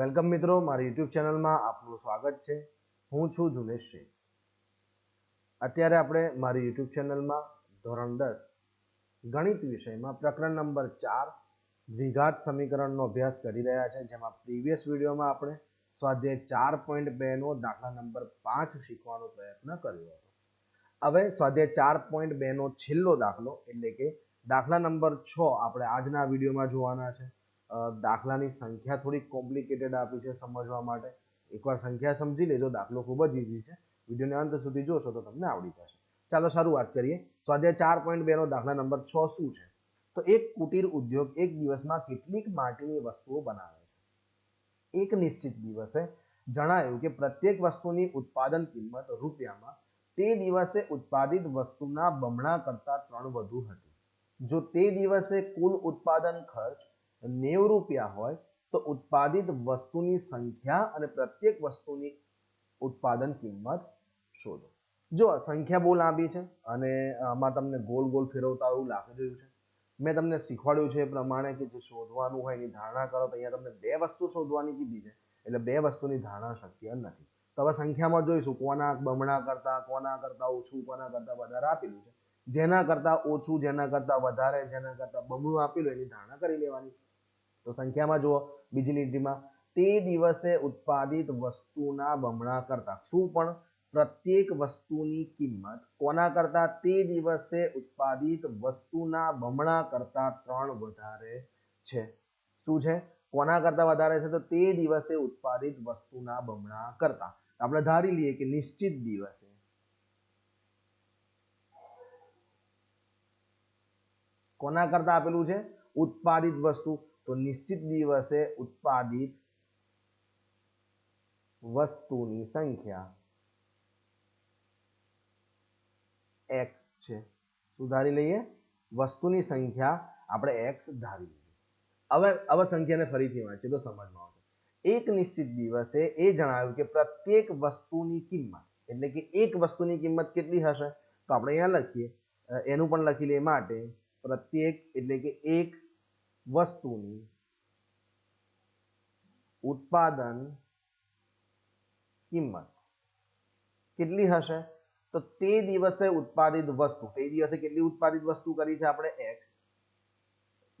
Welcome મિત્રો, મારી YouTube ચેનલમાં આપનું સ્વાગત છે. હું છું જુનેશ અત્યારે આપણે મારી યુટ્યુબ ચેનલમાં ધોરણ દસ ગણિત વિષયમાં પ્રકરણ નંબર ચાર દ્વિઘાત સમીકરણનો અભ્યાસ કરી રહ્યા છે, જેમાં પ્રીવિયસ વિડીયોમાં આપણે સ્વાધ્યાય ચાર પોઈન્ટ બેનો દાખલા નંબર પાંચ શીખવાનો પ્રયત્ન કર્યો હતો. હવે સ્વાધ્યાય ચાર પોઈન્ટ બેનો છેલ્લો દાખલો એટલે કે દાખલા નંબર છ આપણે આજના વિડીયોમાં જોવાના છે. દાખલાની સંખ્યા થોડી કોમ્પ્લિકેટેડ આપી છે સમજવા માટે. એકવાર સંખ્યા સમજી લેજો, દાખલો ખૂબ જ ઇઝી છે. વિડીયોને અંત સુધી જોશો તો તમને આવડી જશે. ચાલો શરૂઆત કરીએ. સ્વાધ્યાય ચાર પોઈન્ટ બેનો દાખલા નંબર છ શું છે? તો એક કુટીર ઉદ્યોગ એક દિવસમાં કેટલીક માટીની વસ્તુઓ બનાવે છે. એક નિશ્ચિત દિવસે જણાયું કે પ્રત્યેક વસ્તુની ઉત્પાદન કિંમત રૂપિયામાં તે દિવસે ઉત્પાદિત વસ્તુના બમણા કરતાં ત્રણ વધુ હતી. જો તે દિવસે કુલ ઉત્પાદન ખર્ચ નેવું રૂપિયા હોય તો ઉત્પાદિત વસ્તુની સંખ્યા અને પ્રત્યેક વસ્તુની ઉત્પાદન કિંમત શોધો. જો સંખ્યા બહુ લાંબી છે અને આમાં તમને ગોલ ગોલ ફેરવતા એવું લાગી રહ્યું છે, મેં તમને શીખવાડ્યું છે એ પ્રમાણે કે જે શોધવાનું હોય એની ધારણા કરો તો અહીંયા તમને બે વસ્તુ શોધવાની કીધી છે, એટલે બે વસ્તુની ધારણા શક્ય નથી. તો હવે સંખ્યામાં જોઈશું કોના બમણા કરતા, કોના કરતા ઓછું, કોના કરતા વધારે આપેલું છે. જેના કરતા ઓછું, જેના કરતા વધારે, જેના કરતા બમણું આપેલું, એની ધારણા કરી લેવાની. તો સંખ્યામાં જુઓ, બીજી લીટીમાં, તે દિવસે ઉત્પાદિત વસ્તુના બમણા કરતા શું પણ પ્રત્યેક વસ્તુની કિંમત કોના કરતા? તે દિવસે ઉત્પાદિત વસ્તુના બમણા કરતા ત્રણ વધારે છે. શું છે? કોના કરતા વધારે છે? તો તે દિવસે ઉત્પાદિત વસ્તુના બમણા કરતા. આપણે ધારી લઈએ કે નિશ્ચિત દિવસે કોના કરતા આપેલું છે? ઉત્પાદિત વસ્તુ. તો નિશ્ચિત દિવસે ઉત્પાદિત વસ્તુની સંખ્યા એક્સ છે. શું ધારી લઈએ. વસ્તુની સંખ્યા આપણે એક્સ ધારી લઈએ. હવે હવે સંખ્યાને ફરીથી વાંચીએ તો સમજમાં આવશે. એક નિશ્ચિત દિવસે એ જણાવ્યું કે પ્રત્યેક વસ્તુની કિંમત, એટલે કે એક વસ્તુની કિંમત કેટલી હશે? તો આપણે અહીંયા લખીએ. એનું પણ લખી લઈએ માટે પ્રત્યેક એટલે કે એક વસ્તુની ઉત્પાદન કિંમત. કેટલી હશે? તો તે દિવસે ઉત્પાદિત વસ્તુ. તે દિવસે કેટલી ઉત્પાદિત વસ્તુ કરી છે આપણે? એક્સ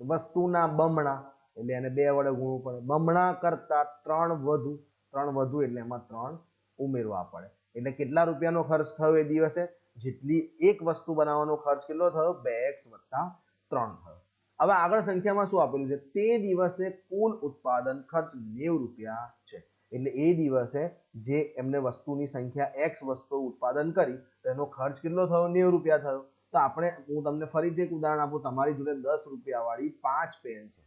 વસ્તુના બમણા, એટલે એને બે વડે ગુણવું પડે. બમણા કરતા ત્રણ વધુ ત્રણ વધુ એટલે એમાં ત્રણ ઉમેરવા પડે. એટલે કેટલા રૂપિયાનો ખર્ચ થયો એ દિવસે? જેટલી એક વસ્તુ બનાવવાનો ખર્ચ કેટલો થયો? બે એક્સ વત્તા ત્રણ થયો. હવે આગળ સંખ્યામાં શું આપેલું છે? તે દિવસે કુલ ઉત્પાદન ખર્ચ નેવું રૂપિયા છે. એટલે એ દિવસે જે એમને વસ્તુની સંખ્યા એક્સ વસ્તુ ઉત્પાદન કરી, તેનો ખર્ચ કેટલો થયો? નેવું રૂપિયા થયો. તો આપણે, હું તમને ફરીથી એક ઉદાહરણ આપું. તમારી જોડે દસ રૂપિયાવાળી પાંચ પેન છે.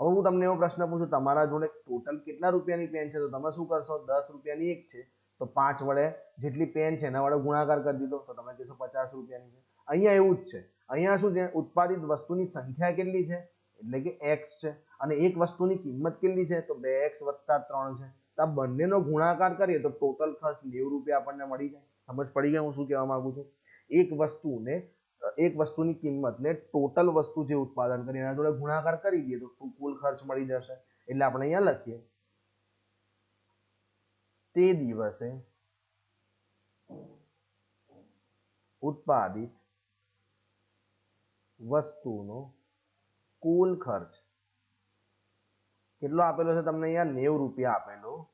હવે હું તમને એવો પ્રશ્ન પૂછું, તમારા જોડે ટોટલ કેટલા રૂપિયાની પેન છે? તો તમે શું કરશો? દસ રૂપિયાની એક છે. તો પાંચ વડે જેટલી પેન છે, એના વડે ગુણાકાર કરી દીધો. તો તમે કહેશો પચાસ રૂપિયાની છે. અહીંયા એવું જ છે. અહીંયા શું છે? ઉત્પાદિત વસ્તુની સંખ્યા કેટલી છે? એટલે કે એક્સ છે. અને એક વસ્તુની કિંમત કેટલી છે? તો બે એક્સ વત્તા ત્રણ છે. તો બંનેનો ગુણાકાર કરીએ તો ટોટલ ખર્ચ નેવું રૂપિયા આપણને મળી જાય. સમજ પડી ગયા હું શું કહેવા માંગુ છું? એક વસ્તુને, એક વસ્તુની કિંમતને ટોટલ વસ્તુ જે ઉત્પાદન કરી એના જોડે ગુણાકાર કરી દઈએ તો કુલ ખર્ચ મળી જશે. એટલે આપણે અહીંયા લખીએ. તે દિવસે ઉત્પાદિત વસ્તુનો કુલ ખર્ચ. કેટલો આપેલો છે તમને અહીંયા? નેવ રૂપિયા આપેલો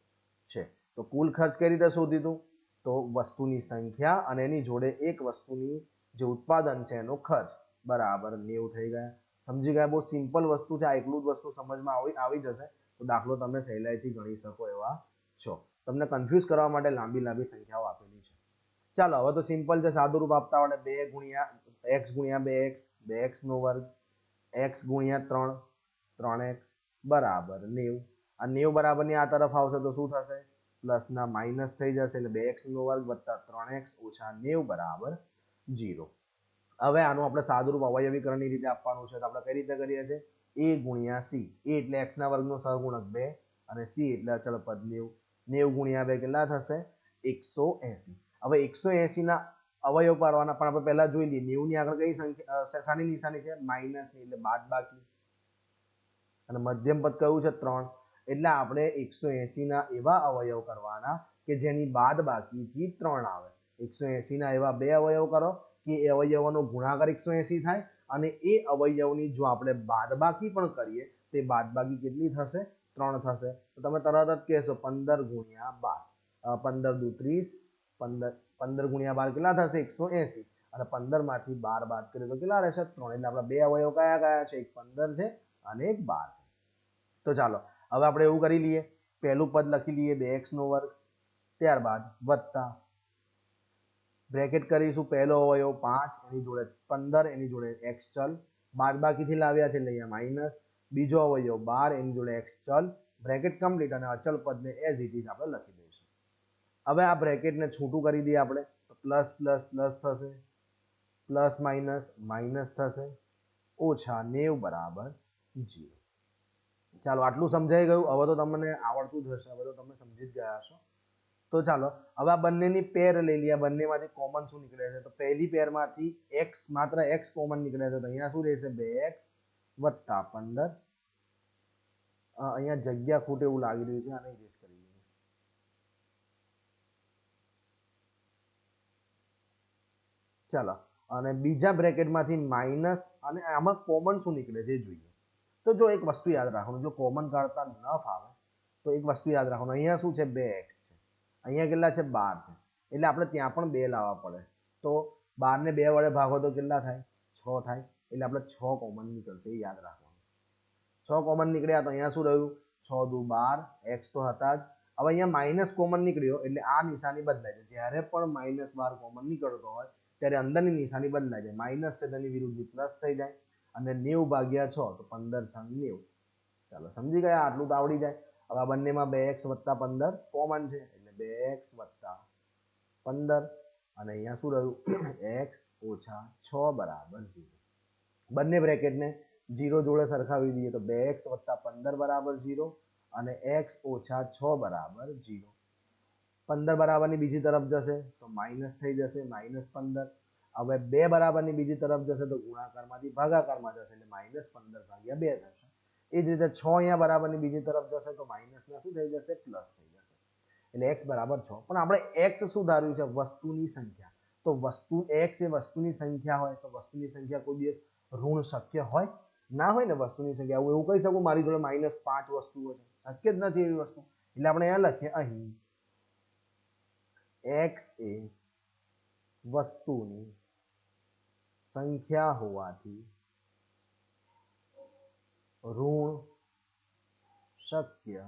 છે. તો કુલ ખર્ચ કઈ રીતે શોધીધું તો વસ્તુની સંખ્યા અને એની જોડે એક વસ્તુની જે ઉત્પાદન છે એનો ખર્ચ. બરાબર, નેવું થઈ ગયા. સમજી ગયા? બહુ સિમ્પલ વસ્તુ છે. આ એકલું જ વસ્તુ સમજમાં આવી આવી જશે. તો દાખલો તમે સહેલાઈથી ગણી શકો એવા છો. તમને કન્ફ્યુઝ કરવા માટે લાંબી લાંબી સંખ્યાઓ આપેલી છે. ચાલો, હવે તો સિમ્પલ છે. સાદું રૂપ આપતા આવડે બે ગુણ્યા એક્સ ગુણ્યા બે એક્સ બે એક્સનો વર્ગ એક્સ ગુણ્યા ત્રણ ત્રણ એક્સ બરાબર નેવું. આ નેવું બરાબરની આ તરફ આવશે તો શું થશે? પ્લસના માઇનસ થઈ જશે એટલે બે એક્સનો વર્ગ વત્તા ત્રણ એક્સ ઓછા નેવું બરાબર જીરો હવે આનું આપણે સાદુરૂપ અવયવીકરણની રીતે આપવાનું છે. તો આપણે કઈ રીતે કરીએ છીએ? એ ગુણ્યા સી એ એટલે એક્સના વર્ગનો સહગુણક બે અને સી એટલે અચળ પદ નેવું. નેવું ગુણ્યા બે કેટલા થશે? એકસો એસી. હવે એકસો એસીના અવયવ પાડવાના, પણ આપણે પહેલા જોઈ લઈએ. નેવું ની આગળ કઈ સંખ્યા શાની નિશાની છે? માઇનસની એટલે બાદ બાકી અને મધ્યમ પદ કયું છે? ત્રણ. એટલે આપણે એકસો એંસીના એવા અવયવ કરવાના કે જેની બાદ બાકીથી ત્રણ આવે. એકસો એંસીના એવા બે અવયવ કરો કે એ અવયવોનો ગુણાકાર એકસો એંસી થાય અને એ અવયવની જો આપણે બાદબાકી પણ કરીએ, તે બાદબાકી કેટલી થશે? ત્રણ થશે. તો તમે તરત જ કહેશો પંદર ગુણ્યા બાર. પંદર દુ ત્રીસ, પંદર પંદર ગુણ્યા બાર કેટલા થશે? એકસો એંસી. અને પંદરમાંથી બાર બાદ કરીએ તો કેટલા રહેશે? ત્રણ એટલે આપણા બે અવયવ કયા કયા છે? એક પંદર છે અને એક બાર છે. તો ચાલો, હવે આપણે એવું કરી લઈએ. પહેલું પદ લખી લઈએ, બે એક્સનો વર્ગ. ત્યારબાદ વત્તા. બ્રેકેટ કરીશું, પહેલો અવયવ પાંચ, એની જોડે પંદર, એની જોડે એક્સ ચલ. બાદબાકીથી લાવ્યા છે એટલે અહીંયા માઇનસ. બીજો અવયવ બાર, એની જોડે એક્સ ચલ. બ્રેકેટ કમ્પ્લીટ અને અચલ પદને એઝ ઇટ ઇઝ આપણે લખી દઈશું હવે આ બ્રેકેટને છૂટું કરી દઈએ આપણે. પ્લસ પ્લસ પ્લસ થશે. પ્લસ, માઇનસ માઇનસ થશે. ઓછા નેવ બરાબર જીરો. ચાલો, આટલું સમજાઈ ગયું. હવે તો તમને આવડતું જ હશે. હવે તો તમે સમજી જ ગયા હશો. તો ચાલો, હવે આ બંનેની પેર લઈ લઈએ. બંનેમાંથી કોમન શું નીકળે છે? તો પહેલી પેરમાંથી એક્સ માત્ર એક્સ કોમન નીકળે છે. તો અહીંયા શું રહેશે? બે એક્સ વત્તા પંદર. અહીંયા જગ્યા ખૂટે એવું લાગી રહ્યું છે. આને ઇરેઝ કરી દઈએ ચાલો, અને બીજા બ્રેકેટમાંથી માઇનસ અને આમાં કોમન શું નીકળે છે એ જોઈએ. તો જો એક વસ્તુ યાદ રાખવાનું, જો કોમન કાઢતા ન ફાવે, તો એક વસ્તુ યાદ રાખવાનું. અહીંયા શું છે? બે એક્સ છે. અહીંયા કેટલા છે? બાર છે. એટલે આપણે ત્યાં પણ બે લાવવા પડે. તો બારને બે વડે ભાગો તો કેટલા થાય? છ થાય. એટલે આપણે છ કોમન નીકળશે એ યાદ રાખવાનું. છ કોમન નીકળ્યા તો અહીંયા શું રહ્યું? છ દુ બાર, એક્સ તો હતા જ. હવે અહીંયા માઇનસ કોમન નીકળ્યો એટલે આ નિશાની બદલાય છે. જ્યારે પણ માઇનસ બાર કોમન નીકળતો હોય ત્યારે અંદરની નિશાની બદલાય જાય. માઇનસ છે તેની વિરુદ્ધ પ્લસ થઈ જાય. અને નેવું ભાગ્યા છ, તો પંદર છંગ નેવું. ચાલો સમજી ગયા? આટલું તો આવડી જાય. હવે આ બંનેમાં બે એક્સ વત્તા પંદર કોમન છે. એટલે બે એક્સ વત્તા પંદર. અને અહીંયા શું રહ્યું? એક્સ ઓછા છ બરાબર ઝીરો બંને બ્રેકેટને જીરો જોડે સરખાવી દઈએ તો બે એક્સ વત્તા પંદર બરાબર ઝીરો અને એક્સ ઓછા છ બરાબર જીરો. પંદર બરાબરની બીજી તરફ જશે, તો માઇનસ થઈ જશે, માઇનસ પંદર. હવે બે બરાબરની બીજી તરફ જશે, તો ગુણાકારમાંથી ભાગાકારમાં જશે, એટલે માઇનસ પંદર ભાગ્યા બે થશે. એ જ રીતે છ અહીંયા બરાબરની બીજી તરફ જશે, તો માઇનસના શું થઈ જશે? પ્લસ થઈ જશે. એટલે એક્સ બરાબર છ. પણ આપણે એક્સ શું ધાર્યું છે, વસ્તુની સંખ્યા. તો વસ્તુ એક્સ એ વસ્તુની સંખ્યા હોય, તો વસ્તુની સંખ્યા કોઈ દિવસ ઋણ શક્ય હોય? ના હોય ને વસ્તુની સંખ્યા? હું એવું કહી શકું, મારી જોડે માઇનસ પાંચ વસ્તુઓ છે. શક્ય જ નથી એવી વસ્તુ. એટલે આપણે અહીંયા લખીએ, અહીં. એક્સ એ વસ્તુની સંખ્યા હોવાથી ઋણ શક્ય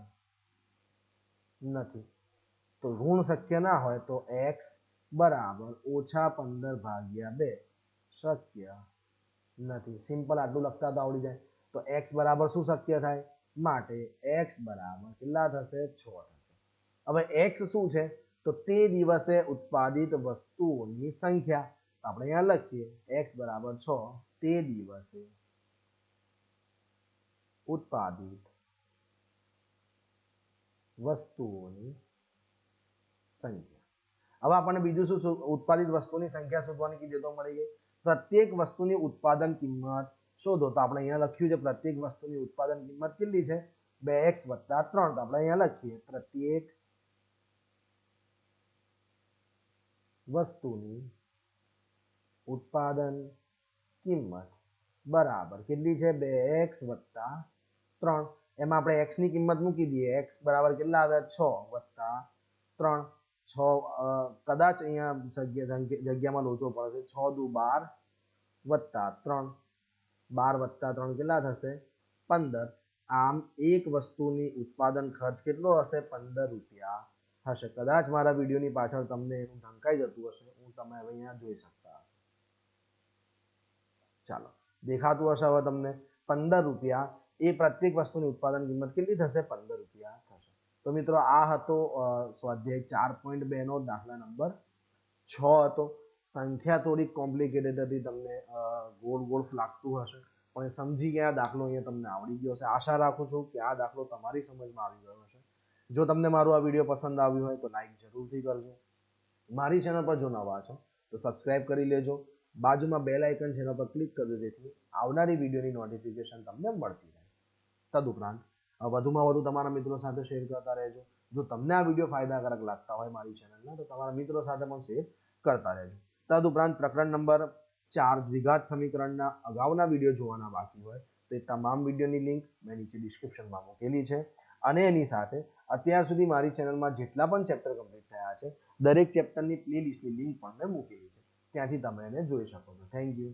નથી તો ઋણ શક્ય ના હોય તો એક્સ બરાબર ઓછા પંદર ભાગ્યા બે શક્ય નથી સિમ્પલ આટલું લખતા તો આવડી જાય તો એક્સ બરાબર શું શક્ય થાય માટે એક્સ બરાબર કેટલા થશે છ થશે હવે એક્સ શું છે તો તે દિવસે ઉત્પાદિત વસ્તુઓની સંખ્યા. આપણે અહીંયા લખીએ. એક્સ બરાબર છ. તે દિવસે ઉત્પાદિત વસ્તુઓની સંખ્યા. હવે આપણને બીજું શું ઉત્પાદિત વસ્તુની સંખ્યા શોધવાની કીધી તો મળી ગઈ. પ્રત્યેક વસ્તુની ઉત્પાદન કિંમત શોધો. તો આપણે અહીંયા લખ્યું છે પ્રત્યેક વસ્તુની ઉત્પાદન કિંમત કેટલી છે? બે એક્સ વત્તા ત્રણ. તો આપણે અહીંયા લખીએ. પ્રત્યેક વસ્તુની ઉત્પાદન કિંમત બરાબર કેટલી છે? બે એક્સ વત્તા ત્રણ. એમાં આપણે એક્સની કિંમત મૂકી દઈએ. એક્સ બરાબર કેટલા આવ્યા? છ વત્તા ત્રણ. છ અ, કદાચ અહીંયા જગ્યા જગ્યામાં લોચો પડશે છ દુ બાર વત્તા ત્રણ. બાર વત્તા ત્રણ કેટલા થશે? પંદર. આમ એક વસ્તુની ઉત્પાદન ખર્ચ કેટલો હશે? પંદર રૂપિયા હશે કદાચ મારા વિડીયોની પાછળ તમને એનું ઢંકાઈ જતું હશે, હું તમે હવે અહીંયા જોઈ શકતા ચાલો, દેખાતું હશે હવે તમને. પંદર રૂપિયા. એ પ્રત્યેક વસ્તુની ઉત્પાદન કિંમત કેટલી થશે? પંદર રૂપિયા થશે. તો મિત્રો, આ હતો સ્વાધ્યાય ચાર પોઈન્ટ બેનો દાખલા નંબર છ હતો. સંખ્યા થોડીક કોમ્પ્લિકેટેડ હતી તમને ગોળ ગોળ લાગતું હશે. પણ સમજી ગયા દાખલો અહીંયા તમને આવડી ગયો હશે. આશા રાખું છું કે આ દાખલો તમારી સમજમાં આવી ગયો હશે. જો તમને મારું આ વીડિયો પસંદ આવ્યું હોય તો લાઈક જરૂરથી કરજો. મારી ચેનલ પર જો નવા છો, તો સબસ્ક્રાઇબ કરી લેજો. બાજુમાં બેલ આઇકન જેના પર ક્લિક કરજો, જેથી આવનારી વિડીયોની નોટિફિકેશન તમને મળતી રહે. તદુપરાંત વધુમાં વધુ તમારા મિત્રો સાથે શેર કરતા રહેજો. જો તમને આ વીડિયો ફાયદાકારક લાગતા હોય મારી ચેનલના તો તમારા મિત્રો સાથે પણ શેર કરતા રહેજો. તદુપરાંત, પ્રકરણ નંબર ચાર, દ્વિઘાત સમીકરણના અગાઉના વીડિયો જોવાના બાકી હોય, તો એ તમામ વિડીયોની લિંક મેં નીચે ડિસ્ક્રિપ્શનમાં મૂકેલી છે. અને એની સાથે અત્યાર સુધી મારી ચેનલમાં જેટલા પણ ચેપ્ટર કમ્પ્લીટ થયા છે, દરેક ચેપ્ટરની પ્લે લિસ્ટની લિંક પણ મેં મૂકેલી છે. ત્યાંથી તમે એને જોઈ શકો છો. Thank you